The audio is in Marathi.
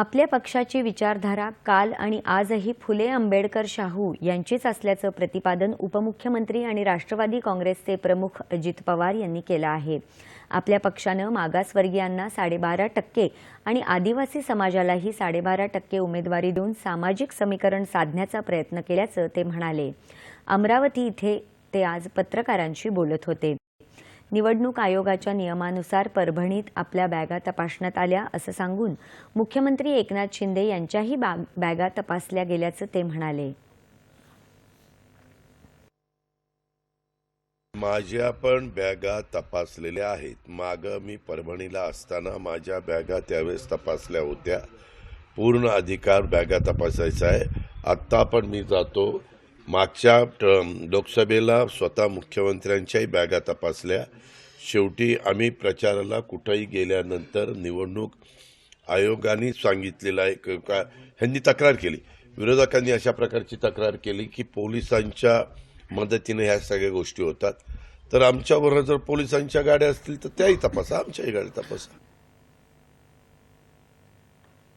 आपल्या पक्षाची विचारधारा काल आणि आजही फुले आंबेडकर शाहू यांचीच असल्याचं प्रतिपादन उपमुख्यमंत्री आणि राष्ट्रवादी काँग्रेसचे प्रमुख अजित पवार यांनी केलं आहे. आपल्या पक्षानं मागासवर्गीयांना साडेबारा टक्के आणि आदिवासी समाजालाही साडेबारा टक्के उमेदवारी देऊन सामाजिक समीकरण साधण्याचा प्रयत्न केल्याचं ते म्हणाले. अमरावती इथे ते आज पत्रकारांशी बोलत होते. निवडणूक आयोगाच्या नियमानुसार परभणीत आपल्या बॅगा तपासण्यात आल्या असं सांगून मुख्यमंत्री एकनाथ शिंदे यांच्याही बॅगा तपासल्या गेल्याचं ते म्हणाले. माझ्या पण बॅगा तपासलेल्या आहेत. मागं मी परभणीला असताना माझ्या बॅगा त्यावेळेस तपासल्या होत्या. पूर्ण अधिकार बॅगा तपासायचा आहे. आत्ता पण मी जातो. मागच्या ट- लोकसभेला स्वतः मुख्यमंत्र्यांच्याही बॅगा तपासल्या. शेवटी आम्ही प्रचाराला कुठंही गेल्यानंतर निवडणूक आयोगाने सांगितलेला आहे क- का ह्यांनी तक्रार केली. विरोधकांनी अशा प्रकारची तक्रार केली की पोलिसांच्या मदतीने ह्या सगळ्या गोष्टी होतात. तर आमच्याबरोबर जर पोलिसांच्या गाड्या असतील तर त्याही तपासा आमच्याही गाड्या तपासा.